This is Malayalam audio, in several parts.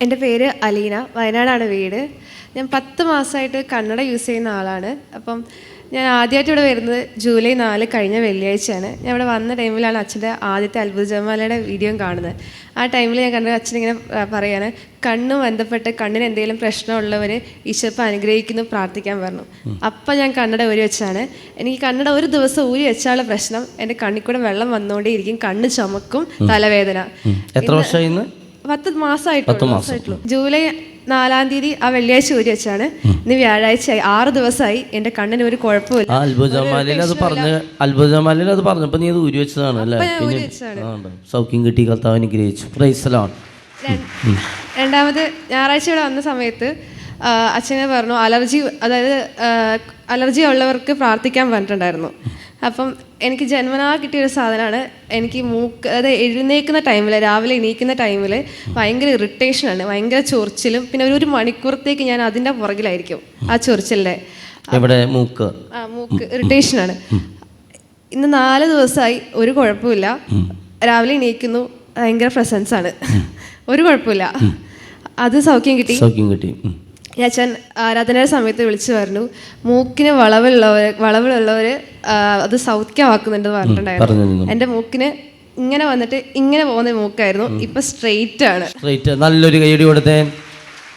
എന്റെ പേര് അലീന വയനാടാണ് വീട്. ഞാൻ പത്ത് മാസമായിട്ട് കന്നഡ യൂസ് ചെയ്യുന്ന ആളാണ്. അപ്പം ഞാൻ ആദ്യമായിട്ട് ഇവിടെ വരുന്നത് ജൂലൈ നാല് കഴിഞ്ഞ വെള്ളിയാഴ്ചയാണ്. ഞാൻ ഇവിടെ വന്ന ടൈമിലാണ് അച്ഛന്റെ ആദ്യത്തെ അത്ഭുത ജമാലയുടെ വീഡിയോ കാണുന്നത്. ആ ടൈമിൽ ഞാൻ കണ്ടത് അച്ഛൻ ഇങ്ങനെ ആ, പറയാണ് കണ്ണ് ബന്ധപ്പെട്ട് കണ്ണിന് എന്തെങ്കിലും പ്രശ്നമുള്ളവർ ഈശ്വരപ്പം അനുഗ്രഹിക്കുന്നു പ്രാർത്ഥിക്കാൻ പറഞ്ഞു. അപ്പം ഞാൻ കണ്ണട ഊരി വെച്ചാണ്. എനിക്ക് കണ്ണട ഒരു ദിവസം ഊരി വെച്ചാലുള്ള പ്രശ്നം എന്റെ കണ്ണിൽ കൂടെ വെള്ളം വന്നുകൊണ്ടേയിരിക്കും കണ്ണ് ചുമക്കും തലവേദന. എത്ര വർഷമായി പത്ത് മാസമായിട്ടുള്ളൂ ജൂലൈ നാലാം തീയതി ആ വെള്ളിയാഴ്ച ഊരി വെച്ചാണ്. ഇന്ന് വ്യാഴാഴ്ചയായി. ആറ് ദിവസമായി. എന്റെ കണ്ണിന് ഒരു കുഴപ്പമില്ല. ആ അത്ഭുതമാലയിൽ അത് പറഞ്ഞ് അത്ഭുതമാലയിൽ അത് പറഞ്ഞപ്പോ നീ അത് ഊരി വെച്ചതാണ് അല്ലേ? പിന്നെ. സൗഖ്യം കിട്ടി കർത്താവ് അനുഗ്രഹിച്ചു. പ്രൈസലാണ് രണ്ട്- രണ്ടാമത് ഞായറാഴ്ച ഇവിടെ വന്ന സമയത്ത് അച്ഛനെ പറഞ്ഞു അലർജി അതായത് അലർജി ഉള്ളവർക്ക് പ്രാർത്ഥിക്കാൻ പറഞ്ഞിട്ടുണ്ടായിരുന്നു. അപ്പം എനിക്ക് ജന്മനാ കിട്ടിയ ഒരു സാധനമാണ് എനിക്ക് മൂക്ക് അതായത് എഴുന്നേക്കുന്ന ടൈമിൽ രാവിലെ എണീക്കുന്ന ടൈമിൽ ഭയങ്കര ഇറിറ്റേഷനാണ് ഭയങ്കര ചൊറിച്ചിലും പിന്നെ ഒരു ഒരു മണിക്കൂറത്തേക്ക് ഞാൻ അതിന്റെ പുറകിലായിരിക്കും ആ ചൊറിച്ചിലിന്റെ എവിടെ? മൂക്ക്? ആ മൂക്ക്. ഇറിറ്റേഷനാണ് ഇന്ന് നാല് ദിവസമായി ഒരു കുഴപ്പമില്ല. രാവിലെ എണീക്കുന്നു ഭയങ്കര പ്രസൻസ് ആണ്. ഒരു കുഴപ്പമില്ല. അത് സൗഖ്യം കിട്ടി. സൗഖ്യം കിട്ടി. അച്ഛൻ ആരാധനയുടെ സമയത്ത് വിളിച്ചു പറഞ്ഞു മൂക്കിന് വളവുള്ളവർ വളവുള്ളവർ അത് സൗഖ്യമാക്കുന്നുണ്ട് പറഞ്ഞിട്ടുണ്ടായിരുന്നു. എന്റെ എന്റെ മൂക്കിന് ഇങ്ങനെ വന്നിട്ട് ഇങ്ങനെ പോകുന്ന മൂക്കായിരുന്നു. ഇപ്പൊ സ്ട്രെയിറ്റ് ആണ്. സ്ട്രൈറ്റ് നല്ലൊരു കൈയടി കൊടുത്തേ.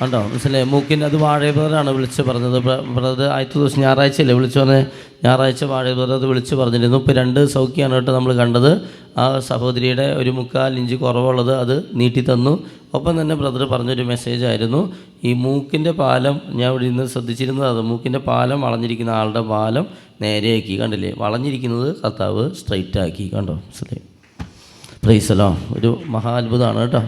കണ്ടോ മനസ്സിലായി മൂക്കിന്റെ അത് വാഴ വിളിച്ച് പറഞ്ഞത്. ബ്രദർ ആദ്യത്തെ ദിവസം ഞായറാഴ്ച അല്ലേ വിളിച്ചു പറഞ്ഞ്? ഞായറാഴ്ച വാഴ അത് വിളിച്ച് പറഞ്ഞിരുന്നു. ഇപ്പോൾ രണ്ട് സൗഖ്യമാണ് കേട്ടോ നമ്മൾ കണ്ടത്. ആ സഹോദരിയുടെ ഒരു മുക്കാൽ ഇഞ്ച് കുറവുള്ളത് അത് നീട്ടി തന്നു. ഒപ്പം തന്നെ ബ്രദർ പറഞ്ഞൊരു മെസ്സേജ് ആയിരുന്നു. ഈ മൂക്കിന്റെ പാലം ഞാൻ ഇവിടെ ഇന്ന് ശ്രദ്ധിച്ചിരുന്നത് അത് മൂക്കിന്റെ പാലം വളഞ്ഞിരിക്കുന്ന ആളുടെ പാലം നേരെയാക്കി. കണ്ടില്ലേ? വളഞ്ഞിരിക്കുന്നത് കർത്താവ് സ്ട്രൈറ്റ് ആക്കി. കണ്ടോ? മനസ്സിലായി? പ്രൈസലോ ഒരു മഹാ അത്ഭുതമാണ് കേട്ടോ.